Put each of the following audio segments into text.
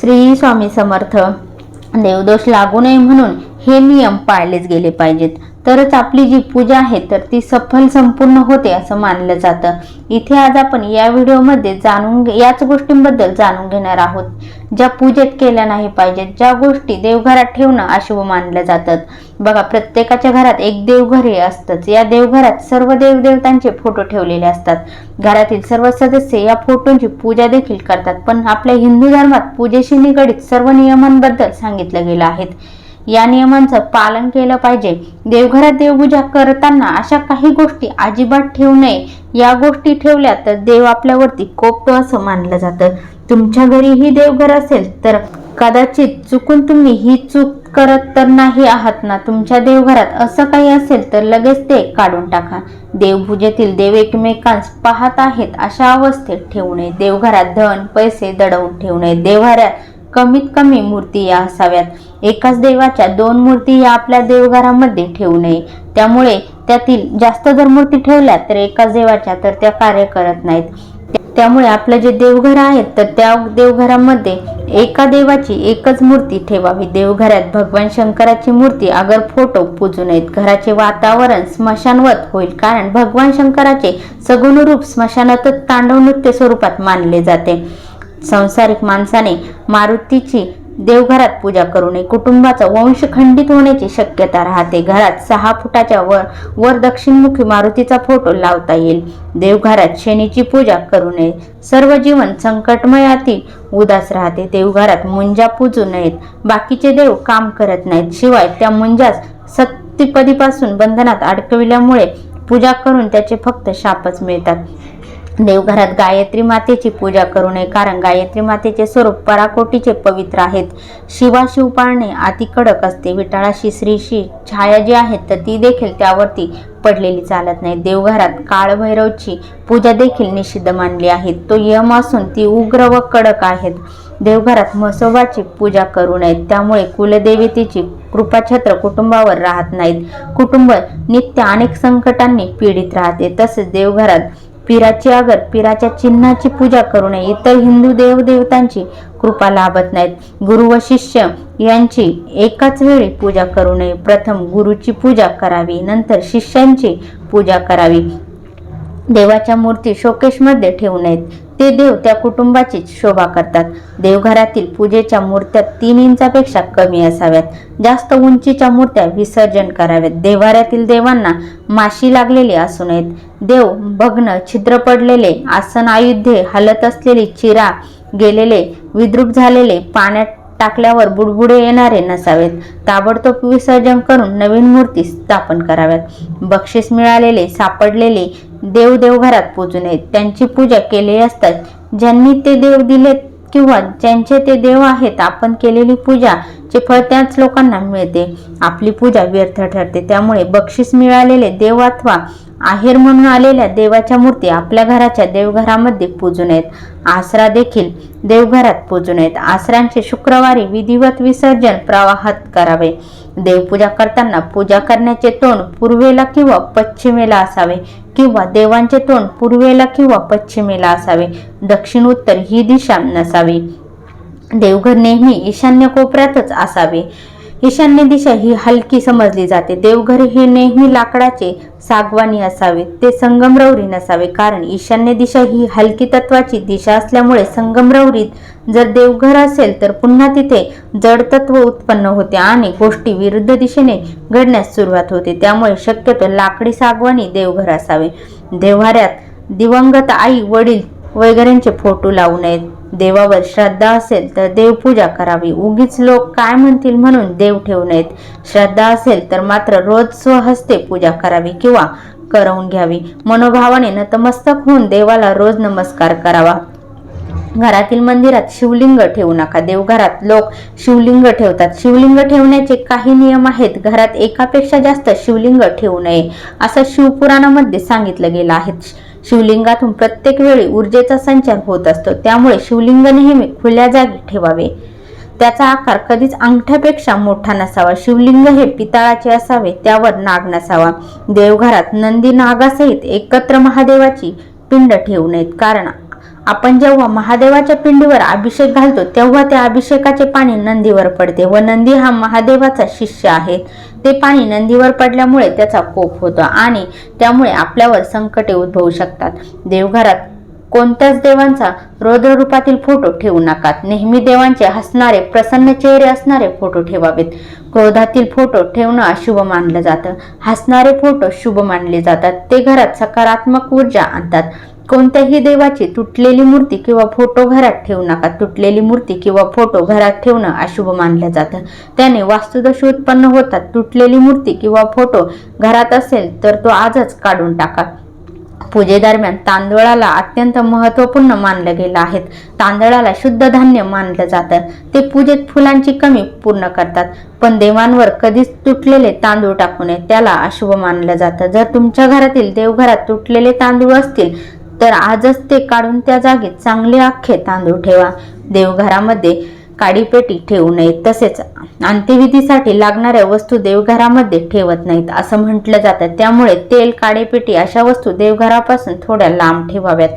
श्री स्वामी समर्थ. देवदोष लागू नये म्हणून हे नियम पाळलेच गेले पाहिजेत. तरच आपली जी पूजा आहे तर ती सफल संपूर्ण होते असं मानलं जातं. इथे आज आपण या व्हिडिओमध्ये जाणून याच गोष्टींबद्दल जाणून घेणार आहोत. ज्या पूजेत केल्या नाही पाहिजेत ज्या गोष्टी देवघरात ठेवणं अशुभ मानल्या जातात बघा प्रत्येकाच्या घरात एक देवघर हे असतंच. या देवघरात सर्व देवदेवतांचे फोटो ठेवलेले असतात. घरातील सर्व सदस्य या फोटोंची पूजा देखील करतात. पण आपल्या हिंदू धर्मात पूजेशी निगडित सर्व नियमांबद्दल सांगितलं गेलं आहे. या नियमांचं पालन केलं पाहिजे. देवघरात देवपूजा करताना अशा काही गोष्टी अजिबात ठेवू नये. या गोष्टी ठेवल्या तर देव आपल्यावरती कोपतो असं मानलं जातं. तुमच्या घरीही देवघर असेल तर कदाचित चुकून तुम्ही ही चूक करत तर नाही आहात ना. तुमच्या देवघरात असं काही असेल तर लगेच ते काढून टाका. देवपूजेतील देव एकमेकांस पाहत आहेत अशा अवस्थेत ठेवू नये. देवघरात धन पैसे दडवून ठेवू नये. देवघरात कमीत कमी मूर्ती या असाव्यात. एकाच देवाच्या दोन मूर्ती या आपल्या देवघरामध्ये ठेवू नये. त्यामुळे त्यातील जास्त जर मूर्ती ठेवल्या तर एकाच देवाच्या तर त्या कार्य करत नाहीत. त्यामुळे आपलं जे देवघर आहेत तर त्या देवघरामध्ये एका देवाची एकच मूर्ती ठेवावी. देवघरात भगवान शंकराची मूर्ती अगर फोटो पूजू नयेत. घराचे वातावरण स्मशानवत होईल कारण भगवान शंकराचे सगुण रूप स्मशानातच तांडव नृत्य स्वरूपात मानले जाते. संसारिक माणसाने मारुतीची देवघरात पूजा करू नये कुटुंबाचा वंश खंडित होण्याची शक्यता राहते. घरात सहा फुटाच्या वर वर दक्षिणमुखी मारुतीचा फोटो लावता येईल. देवघरात शनीची पूजा करू नये. सर्व जीवन संकटमयातील उदास राहते. देवघरात मुंजा पूजू नयेत. बाकीचे देव काम करत नाहीत. शिवाय त्या मुंजास सत्तीपदीपासून बंधनात अडकविल्यामुळे पूजा करून त्याचे फक्त शापच मिळतात. देवघरात गायत्री मातेची पूजा करू नये कारण गायत्री मातेचे स्वरूप पराकोटीचे पवित्र आहेत. शिवाशिव पाळणे अति कडक असते. विटाळाशी श्रीशी छाया जी आहेत तर ती देखील त्यावरती पडलेली चालत नाही. देवघरात काळभैरवची पूजा देखील निषिद्ध मानली आहे. तो यम असून ती उग्र व कडक आहेत. देवघरात म्हसोबाची पूजा करू नये त्यामुळे कुलदेवतेची कृपाछत्र कुटुंबावर राहत नाहीत. कुटुंब नित्य अनेक संकटांनी पीडित राहते. तसेच देवघरात पिराची अगर पिराच्या चिन्हाची पूजा करू नये. इतर हिंदू देवदेवतांची कृपा लाभत नाहीत. गुरु व शिष्य यांची एकाच वेळी पूजा करू नये. प्रथम गुरुची पूजा करावी नंतर शिष्यांची पूजा करावी. देवाच्या मूर्ती शोकेशमध्ये ठेवू नयेत. ते देव त्या कुटुंबाचीच शोभा करतात. देवघरातील पूजेच्या मूर्त्या तीन इंचापेक्षा कमी असाव्यात. जास्त उंचीच्या मूर्त्या विसर्जन कराव्यात. देवाऱ्यातील देवांना माशी लागलेली असू नयेत. देव भग्न छिद्र पडलेले आसन आयुध्ये हलत असलेली चिरा गेलेले विद्रूप झालेले पाण्यात टाकल्यावर बुडबुडे येणारे नसावेत. ताबडतोब विसर्जन करून नवीन मूर्ती स्थापन कराव्यात. बक्षीस मिळालेले सापडलेले देव देवघरात पूजू नयेत त्यांची पूजा केली असतात. ज्यांनी ते देव दिलेत किंवा ज्यांचे ते देव आहेत आपण केलेली पूजा चे फळ त्याच लोकांना मिळते. आपली पूजा व्यर्थ ठरते. त्यामुळे बक्षीस मिळालेले देव अथवा आहेर म्हणून आलेल्या देवाच्या मूर्ती आपल्या घराच्या देवघरामध्ये पूजू नयेत आसरा देखील देवघरात पूजू नयेत आसरांचे शुक्रवारी विधिवत विसर्जन प्रवाहात करावे. देवपूजा करताना पूजा करण्याचे तोंड पूर्वेला किंवा पश्चिमेला असावे किंवा देवांचे तोंड पूर्वेला किंवा पश्चिमेला असावे. दक्षिण उत्तर ही दिशा नसावी. देवघर नेहमी ईशान्य कोपऱ्यातच असावे. ईशान्य दिशा ही हलकी समजली जाते. देवघर हे नेहमी लाकडाचे सागवानी असावे. ते संगमरवरी नसावे. कारण ईशान्य दिशा ही हलकी तत्वाची दिशा असल्यामुळे संगमरवरीत जर देवघर असेल तर पुन्हा तिथे जड तत्व उत्पन्न होते आणि गोष्टी विरुद्ध दिशेने घडण्यास सुरुवात होते. त्यामुळे शक्यतो लाकडी सागवानी देवघर असावे. देव्हाऱ्यात दिवंगत आई वडील वगैरेंचे फोटो लावू नयेत. देवावर श्रद्धा असेल तर देवपूजा करावी. उगीच लोक काय म्हणतील म्हणून देव ठेवू नयेत. श्रद्धा असेल तर मात्र रोज स्वहस्ते पूजा करावी किंवा करवून घ्यावी. मनोभावाने नतमस्तक होऊन देवाला रोज नमस्कार करावा. घरातील मंदिरात शिवलिंग ठेवू नका. देवघरात लोक शिवलिंग ठेवतात. शिवलिंग ठेवण्याचे काही नियम आहेत. घरात एकापेक्षा जास्त शिवलिंग ठेवू नये. असं शिवपुराणामध्ये सांगितलं गेलं आहे. शिवलिंगातून प्रत्येक वेळी ऊर्जेचा संचार होत असतो. त्यामुळे शिवलिंग नेहमी खुल्या जागी ठेवावे. त्याचा आकार कधीच अंगठ्यापेक्षा मोठा नसावा. शिवलिंग हे पितळाचे असावे त्यावर नाग नसावा. देवघरात नंदी नागासहित एकत्र महादेवाची पिंड ठेवू नयेत. कारण आपण जेव्हा महादेवाच्या पिंडीवर अभिषेक घालतो तेव्हा त्या अभिषेकाचे पाणी नंदीवर पडते व नंदी हा महादेवाचा शिष्य आहे. ते पाणी नंदीवर पडल्यामुळे त्याचा कोप होतो आणि त्यामुळे आपल्यावर संकटे उद्भवू शकतात. देवघरात कोणत्याच देवांचा रौद्ररूपातील फोटो ठेवू नकात नेहमी देवांचे हसणारे प्रसन्न चेहरे असणारे फोटो ठेवावेत. क्रोधातील फोटो ठेवणं अशुभ मानलं जातं. हसणारे फोटो शुभ मानले जातात. ते घरात सकारात्मक ऊर्जा आणतात. कोणत्याही देवाची तुटलेली मूर्ती किंवा फोटो घरात ठेवू नका. तुटलेली मूर्ती किंवा फोटो घरात ठेवणं अशुभ मानलं जातं. त्याने वास्तुदोष उत्पन्न होतात. तुटलेली मूर्ती किंवा फोटो घरात असेल तर तो आजच काढून टाका. पूजेदरम्यान तांदूळाला अत्यंत महत्त्वपूर्ण मानलं गेलं आहे. तांदळाला शुद्ध धान्य मानलं जातं. ते पूजेत फुलांची कमी पूर्ण करतात. पण देवांवर कधीच तुटलेले तांदूळ टाकू नये. त्याला अशुभ मानलं जातं. जर तुमच्या घरातील देवघरात तुटलेले तांदूळ असतील तर आजच ते काढून त्या जागेत चांगले अख्खे तांदूळ ठेवा. देवघरामध्ये काडीपेटी ठेवू नये तसेच अंत्यविधीसाठी लागणाऱ्या वस्तू देवघरामध्ये ठेवत नाहीत असं म्हटलं जातं. त्यामुळे तेल काडीपेटी अशा वस्तू देवघरापासून थोड्या लांब ठेवाव्यात.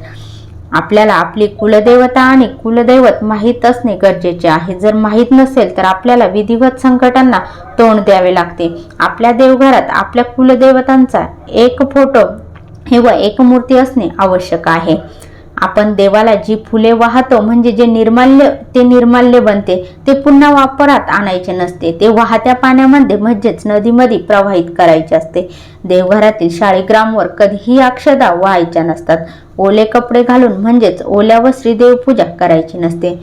आपल्याला आपली कुलदेवता आणि कुलदैवत माहीत असणे गरजेचे आहे. जर माहीत नसेल तर आपल्याला विधिवत संकटांना तोंड द्यावे लागते. आपल्या देवघरात आपल्या कुलदेवतांचा एक फोटो हे एक मूर्ती असणे आवश्यक आहे. आपण देवाला जी फुले वाहतो म्हणजे जे निर्माल्य ते निर्माल्य बनते ते पुन्हा वापरात आणायचे नसते. ते वाहत्या पाण्यामध्ये म्हणजेच नदीमध्ये प्रवाहित करायचे असते. देवघरातील शाळीग्रामवर कधीही अक्षदा व्हायच्या नसतात. ओले कपडे घालून म्हणजेच ओल्या व श्रीदेव पूजा करायची नसते.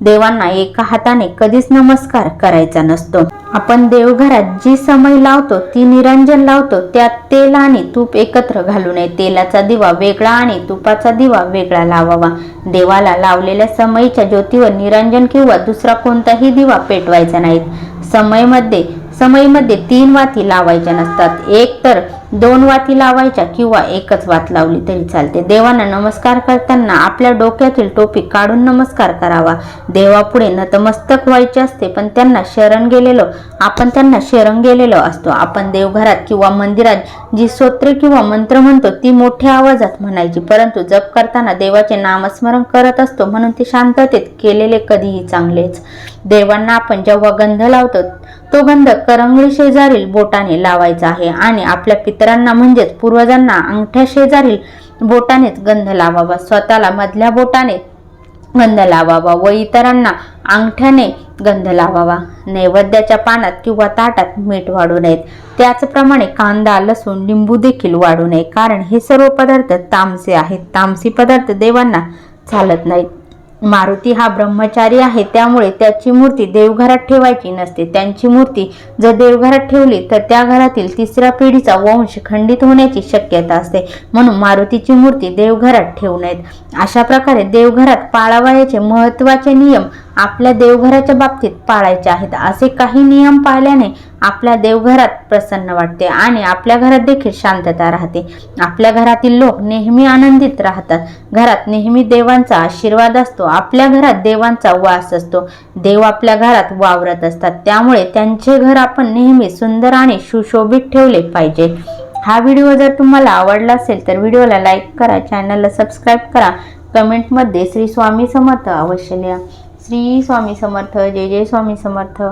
देवांना एका हाताने कधीच नमस्कार करायचा नसतो. आपण देवघरात जी समय लावतो ती निरंजन लावतो त्यात तेल आणि तूप एकत्र घालू नये तेलाचा दिवा वेगळा आणि तुपाचा दिवा वेगळा लावावा. देवाला लावलेल्या समयीच्या ज्योतीवर निरंजन किंवा दुसरा कोणताही दिवा पेटवायचा नाहीत. समयमध्ये समईमध्ये तीन वाती लावायच्या नसतात. एक तर दोन वाती लावायच्या किंवा एकच वात लावली तरी चालते. देवांना नमस्कार करताना आपल्या डोक्यातील टोपी काढून नमस्कार करावा. देवापुढे नतमस्तक व्हायचे असते पण त्यांना शरण गेलेलो आपण त्यांना शरण गेलेलो असतो. आपण देवघरात किंवा मंदिरात जी स्तोत्रे किंवा मंत्र म्हणतो ती मोठ्या आवाजात म्हणायची. परंतु जप करताना देवाचे नामस्मरण करत असतो म्हणून ते शांततेत केलेले कधीही चांगलेच. देवांना आपण जेव्हा गंध लावतो तो गंध करंगळी शेजारील बोटाने लावायचा आहे आणि आपल्या पितरांना म्हणजेच पूर्वजांना अंगठ्या शेजारील बोटानेच गंध लावावा. स्वतःला मधल्या बोटाने गंध लावावा व इतरांना अंगठ्याने गंध लावावा. नैवेद्याच्या पानात किंवा ताटात मीठ वाढू नयेत. त्याचप्रमाणे कांदा लसूण लिंबू देखील वाढू नये. कारण हे सर्व पदार्थ तामसे आहेत. तामसी पदार्थ देवांना चालत नाहीत. मारुती हा ब्रह्मचारी आहे त्यामुळे त्याची मूर्ती देवघरात ठेवायची नसते. त्यांची मूर्ती जर देवघरात ठेवली तर त्या घरातील तिसऱ्या पिढीचा वंश खंडित होण्याची शक्यता असते. म्हणून मारुतीची मूर्ती देवघरात ठेवू नयेत. अशा प्रकारे देवघरात पाळावयाचे महत्त्वाचे नियम आपल्या देवघराच्या बाबतीत पाळायचे आहेत. असे काही नियम पाळल्याने आपल्या देवघरात प्रसन्न वाटते आणि आपल्या घरात देखील शांतता राहते. आपल्या घरातील लोक नेहमी आनंदित राहतात. घरात नेहमी देवांचा आशीर्वाद असतो. आपल्या घरात देवांचा वास असतो. देव आपल्या घरात वावरत असतात. त्यामुळे त्यांचे घर आपण नेहमी सुंदर आणि सुशोभित ठेवले पाहिजे. हा व्हिडिओ जर तुम्हाला आवडला असेल तर व्हिडिओला लाईक करा चॅनलला सबस्क्राईब करा. कमेंटमध्ये श्री स्वामी समर्थ अवश्य लिहा. श्री स्वामी समर्थ जय जय स्वामी समर्थ.